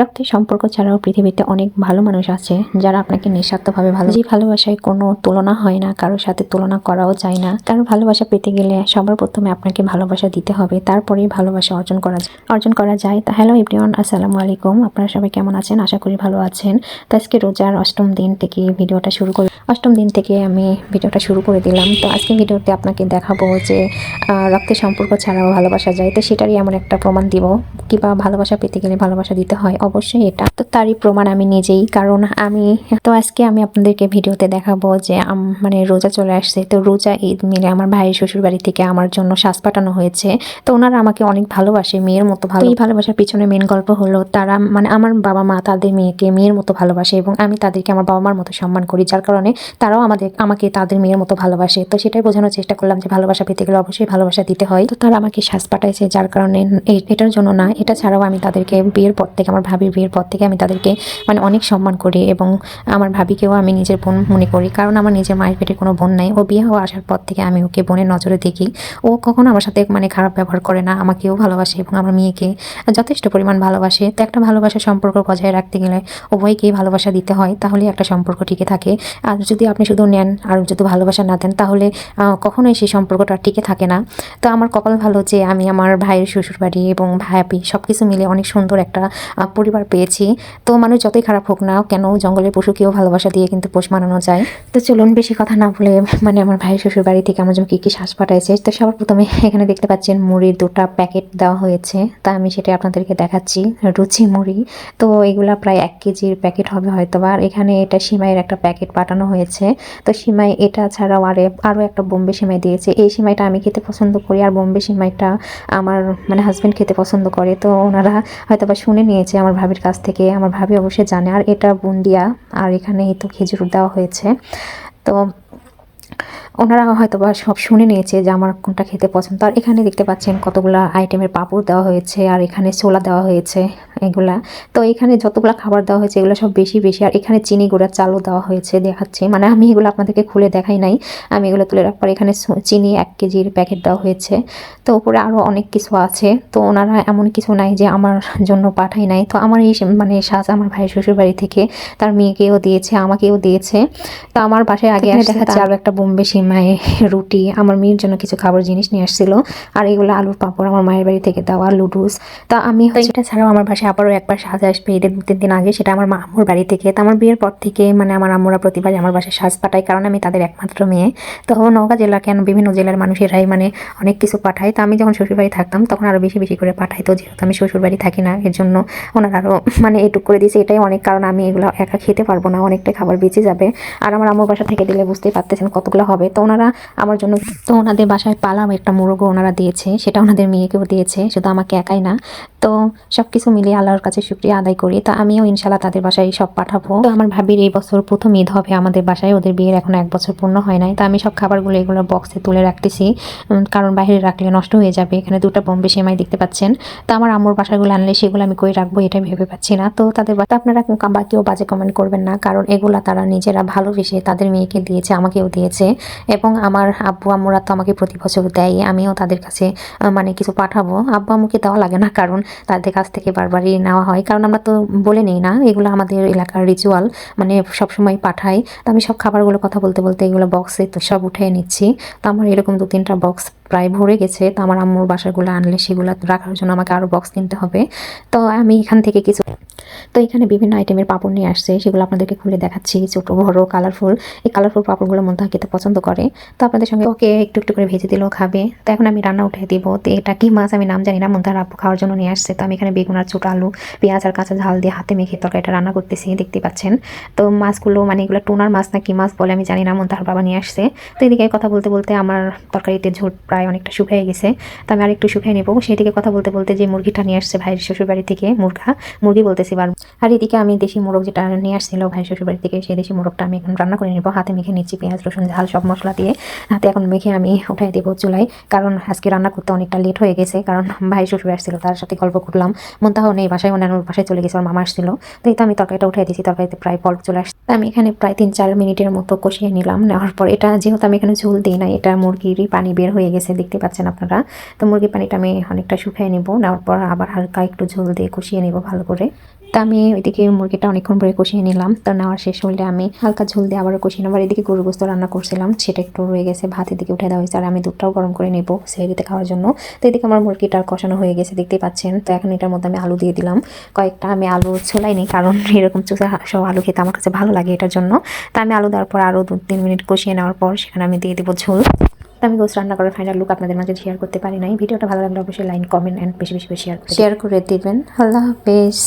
রক্তের সম্পর্ক ছাড়াও পৃথিবীতে অনেক ভালো মানুষ আছে যারা আপনাকে নিঃস্বার্থভাবে ভালো যে ভালোবাসায় কোনো তুলনা হয় না, কারোর সাথে তুলনা করাও যায় না। কারও ভালোবাসা পেতে গেলে সবার প্রথমে আপনাকে ভালোবাসা দিতে হবে, তারপরেই ভালোবাসা অর্জন করা যায়। অর্জন করা যায়। তা হ্যালো এভরিওয়ান, আসসালামু আলাইকুম। আপনারা সবাই কেমন আছেন? আশা করি ভালো আছেন। তো আজকে রোজার অষ্টম দিন থেকে ভিডিওটা শুরু করি অষ্টম দিন থেকে আমি ভিডিওটা শুরু করে দিলাম। তো আজকে ভিডিওতে আপনাকে দেখাবো যে রক্তের সম্পর্ক ছাড়াও ভালোবাসা যায়। তো সেটারই এমন একটা প্রমাণ দিব। কিংবা ভালোবাসা পেতে গেলে ভালোবাসা দিতে হয়। অবশ্যই এটা। তো তারই প্রমাণ আমি নিজেই, কারণ আমি, তো আজকে আমি আপনাদেরকে ভিডিওতে দেখাবো যে মানে রোজা চলে আসছে। তো রোজা ঈদ মিলে আমার ভাইয়ের শ্বশুর বাড়ি থেকে আমার জন্য শ্বাস পাঠানো হয়েছে। তো ওনারা আমাকে অনেক ভালোবাসে, মেয়ের মতো ভালো এই ভালোবাসার পিছনে মেন গল্প হলো তারা মানে আমার বাবা মা তাদের মেয়েকে মেয়ের মতো ভালোবাসে এবং আমি তাদেরকে আমার বাবা মার মতো সম্মান করি, যার কারণে তারাও আমাদের, আমাকে তাদের মেয়ের মতো ভালোবাসে। তো সেটাই বোঝানোর চেষ্টা করলাম যে ভালোবাসা পেতে গেলে অবশ্যই ভালোবাসা দিতে হয়। তো তারা আমাকে শ্বাস পাঠাইছে, যার কারণে এটার জন্য না, এটা ছাড়াও আমি তাদেরকে বিয়ের পর থেকে আমার ভাবির বিয়ের পর থেকে আমি তাদেরকে মানে অনেক সম্মান করি এবং আমার ভাবিকেও আমি নিজের বোন মনে করি। কারণ আমার নিজের মায়ের পেটে কোনো বোন নাই। ও বিয়ে হওয়া আসার পর থেকে আমি ওকে বোনের নজরে দেখি। ও কখনো আমার সাথে মানে খারাপ ব্যবহার করে না। আমাকেও ভালোবাসে এবং আমার মেয়েকে যথেষ্ট পরিমাণ ভালোবাসে। তো একটা ভালোবাসার সম্পর্ক বজায় রাখতে গেলে উভয়কেই ভালোবাসা দিতে হয়। তাহলে একটা সম্পর্ক টিকে থাকে। আর যদি আপনি শুধু নেন আর যদি ভালোবাসা না দেন, তাহলে কখনোই সেই সম্পর্কটা টিকে থাকে না। তো আমার কপাল ভালো যে আমি আমার ভাইয়ের শ্বশুরবাড়ি এবং ভায়াপি সব কিছু মিলে অনেক সুন্দর একটা পরিবার পেয়েছি। তো মানুষ যতই খারাপ হোক না কেন, জঙ্গলের পশুকেও ভালোবাসা দিয়ে কিন্তু পোষ মানানো যায়। তো চলুন বেশি কথা না বলে মানে আমার ভাইয়ের শ্বশুর বাড়ি থেকে আমার জন্য কী কী শ্বাস পাঠাইছে। তো সবার প্রথমে এখানে দেখতে পাচ্ছেন মুড়ির দুটা প্যাকেট দেওয়া হয়েছে। তা আমি সেটা আপনাদেরকে দেখাচ্ছি, রুচি মুড়ি। তো এগুলা প্রায় এক কেজির প্যাকেট হবে হয়তো আর এখানে এটা সিমাইয়ের একটা প্যাকেট পাঠানো হয়েছে। তো সিমাই এটা ছাড়াও আরে, আরও একটা বোম্বে সিমাই দিয়েছে। এই সিমাইটা আমি খেতে পছন্দ করি। আর বোম্বে সিমাইটা আমার মানে হাজব্যান্ড খেতে পছন্দ করে। তো ওনারা হয়তো বা শুনে নিয়েছে আমার ভাবির কাছ থেকে, আমার ভাবি অবশ্যই জানে। আর এটা বুন্দিয়া, আর এখানে তো খেজুর দেওয়া হয়েছে। তো ওনারা হয়তো বা সব শুনে নিয়েছে যে আমার কোনটা খেতে পছন্দ। আর এখানে দেখতে পাচ্ছেন কতগুলো আইটেমের পাপড় দেওয়া হয়েছে, আর এখানে ছোলা দেওয়া হয়েছে। এগুলা। তো এখানে যতগুলা খাবার দেওয়া হয়েছে এগুলো সব বেশি বেশি। আর এখানে চিনি গুঁড়া চালও দেওয়া হয়েছে দেখাচ্ছে। মানে আমি এগুলো আপনাদেরকে খুলে দেখাই নাই। আমি এগুলো তুলে রাখবার এখানে চিনি এক কেজির প্যাকেট দেওয়া হয়েছে। তো উপরে আরও অনেক কিছু আছে। তো ওনারা এমন কিছু নাই যে আমার জন্য পাঠাই নাই। তো আমার এই মানে সাজ আমার ভাই শ্বশুর বাড়ি থেকে তার মেয়েকেও দিয়েছে আমাকেও দিয়েছে। তো আমার বাসায় আগে দেখাচ্ছে আরও একটা বোম্বে সিমাই রুটি। আমার মেয়ের জন্য কিছু খাবার জিনিস নিয়ে আসছিল। আর এগুলো আলুর পাঁপড় আমার মায়ের বাড়ি থেকে দেওয়া লুডুস তা আমি হচ্ছে এটা ছাড়াও আমার বাসায় আবারও একবার সাজ আসবে ঈদের দু তিন দিন আগে, সেটা আমার মামুর বাড়ি থেকে। তো আমার বিয়ের পর থেকে মানে আমার আম্মুরা প্রতিবার আমার বাসায় সাজ পাঠায়, কারণ আমি তাদের একমাত্র মেয়ে। তো নওগাঁ জেলা কেন বিভিন্ন জেলার মানুষেরাই মানে অনেক কিছু পাঠায়। তো আমি যখন শ্বশুরবাড়ি থাকতাম, তখন আরও বেশি বেশি করে পাঠাই তো যেহেতু আমি শ্বশুরবাড়ি থাকি না, এর জন্য ওনারা আরও মানে এটুক করে দিয়েছে, এটাই অনেক কারণ আমি এগুলো একা খেতে পারব না, অনেকটাই খাবার বেঁচে যাবে। আর আমার আম্মুর বাসা থেকে দিলে বুঝতেই পারতেছেন কতগুলো হবে। তো ওনারা আমার জন্য তো ওনাদের বাসায় পালাম, একটা মুরগও ওনারা দিয়েছে, সেটা ওনাদের মেয়েকেও দিয়েছে, শুধু আমাকে একাই না। তো সব কিছু মিলিয়ে আল্লাহর কাছে শুক্রিয়া আদায় করি। তো আমিও ইনশাল্লাহ তাদের বাসায় সব পাঠাবো। তো আমার ভাবির এই বছর প্রথম ঈদ হবে আমাদের বাসায়। ওদের বিয়ের এখন এক বছর পূর্ণ হয় নাই। তো আমি সব খাবারগুলো এগুলো বক্সে তুলে রাখতেছি। কারণ বাইরে রাখলে নষ্ট হয়ে যাবে। এখানে দুটো বোম্বে সেমাই দেখতে পাচ্ছেন। তো আমার আম্মুর বাসাগুলো আনলে সেগুলো আমি কই রাখব এটা ভেবে পাচ্ছি না। তো তাদের আপনারা কেউ বাজে কমেন্ট করবেন না। কারণ এগুলা তারা নিজেরা ভালোবেসে তাদের মেয়েকে দিয়েছে, আমাকেও দিয়েছে। এবং আমার আব্বু, আম্মুরা তো আমাকে প্রতি বছর দেয় আমিও তাদের কাছে মানে কিছু পাঠাবো। আব্বু, আম্মুকে দেওয়া লাগে না। কারণ তাদের কাছ থেকে বারবারই নেওয়া হয়। কারণ আমরা তো বলে নেই না, এগুলো আমাদের এলাকার রিচুয়াল মানে সবসময় পাঠাই। তো আমি সব খাবারগুলো কথা বলতে বলতে এগুলো বক্সে তো সব উঠে নিচ্ছি। তো আমার এরকম দু তিনটা বক্স প্রায় ভরে গেছে। তো আমার আম্মুর বাসাগুলো আনলে সেগুলো রাখার জন্য আমাকে আরও বক্স কিনতে হবে। তো আমি এখান থেকে কিছু তো এখানে বিভিন্ন আইটেমের পাপড় নিয়ে আসছে, সেগুলো আপনাদেরকে খুলে দেখাচ্ছি ছোটো, বড় কালারফুল এই কালারফুল পাপড়গুলো মধ্যে খেতে পছন্দ করে। তো আপনাদের সঙ্গে ওকে একটু একটু করে ভেজে দিলেও খাবে। তো এখন আমি রান্না উঠে দিব। তো এটা কি মাছ আমি নাম জানি না, মন্দার আপু খাওয়ার জন্য নিয়ে আসছে। তো আমি এখানে বেগুন আর ছোটো আলু, পেঁয়াজ আর কাঁচা ঝাল দিয়ে হাতে মেখে তরকারিটা রান্না করতেছি, দেখতে পাচ্ছেন। তো মাছগুলো মানে এগুলো টোনার মাছ না কি মাছ বলে আমি জানি না, মন্দার বাবা নিয়ে আসছে। তো এদিকে কথা বলতে বলতে আমার তরকারিতে ঝোট প্রায় অনেকটা শুকিয়ে গেছে। তো আমি আরেকটু শুকিয়ে নেব। সেদিকে কথা বলতে বলতে যে মুরগিটা নিয়ে আসছে ভাইয়ের শ্বশুর বাড়ি থেকে মুরগা, মুরগি বলতেছি বার। আর এদিকে আমি দেশি মোরগ যেটা নিয়ে আসছিল ভাই শ্বশুর বাড়ি থেকে সেই দেশি মোরগটা আমি এখন রান্না করে নেব। হাতে মেখে নিচ্ছি পেঁয়াজ, রসুন, ঝাল, সব মশলা দিয়ে। হাতে এখন মেখে আমি উঠাই দেবো চুলাই কারণ আজকে রান্না করতে অনেকটা লেট হয়ে গেছে, কারণ ভাই শ্বশুর আসছিল, তার সাথে গল্প করলাম। মন্তাহ নেই, বাসায় অন্যান্য বাসায় চলে গেছে, ওর মামা আসছিল। তো তো আমি তরকারিটা উঠাই দিয়েছি, তরকারিতে প্রায় পল্প চলে আসছে। আমি এখানে প্রায় তিন চার মিনিটের মতো কষিয়ে নিলাম, নেওয়ার পর এটা যেহেতু আমি এখানে ঝোল দিই না এটা মুরগিরই পানি বের হয়ে গেছে, দেখতে পাচ্ছেন আপনারা। তো মুরগির পানিটা আমি অনেকটা শুকিয়ে নেব, নেওয়ার পর আবার হালকা একটু ঝোল দিয়ে কষিয়ে নেব ভালো করে। তা আমি ওইদিকে মুরগিটা অনেকক্ষণ পরে কষিয়ে নিলাম। তো নেওয়ার শেষ হলে আমি হালকা ঝোল দিয়ে আবারও কষিয়ে নেবার এদিকে গরু গোস্ত রান্না করছিলাম, সেটা একটু রয়ে গেছে, ভাত এদিকে উঠে দেওয়া হয়েছে। আর আমি দুধটাও গরম করে নেব সেরিতে খাওয়ার জন্য। তো এদিকে আমার মুরগিটা কষানো হয়ে গেছে, দেখতেই পাচ্ছেন। তো এখন এটার মধ্যে আমি আলু দিয়ে দিলাম। কয়েকটা আমি আলু ছোলাই নিই, কারণ এরকম চোখা সব আলু খেতে আমার কাছে ভালো লাগে এটার জন্য। তা আমি আলু দেওয়ার পর আরও দু তিন মিনিট কষিয়ে নেওয়ার পর সেখানে আমি দিয়ে দেবো ঝোল। আমি গোস রান্না করার ফাইনাল লুক আপনাদের মাঝে শেয়ার করতে পারি নাই। ভিডিওটা ভালো লাগলে অবশ্যই লাইন কমেন্ট অ্যান্ড বেশি বেশি শেয়ার শেয়ার করে দিবেন। আল্লাহ হাফেজ।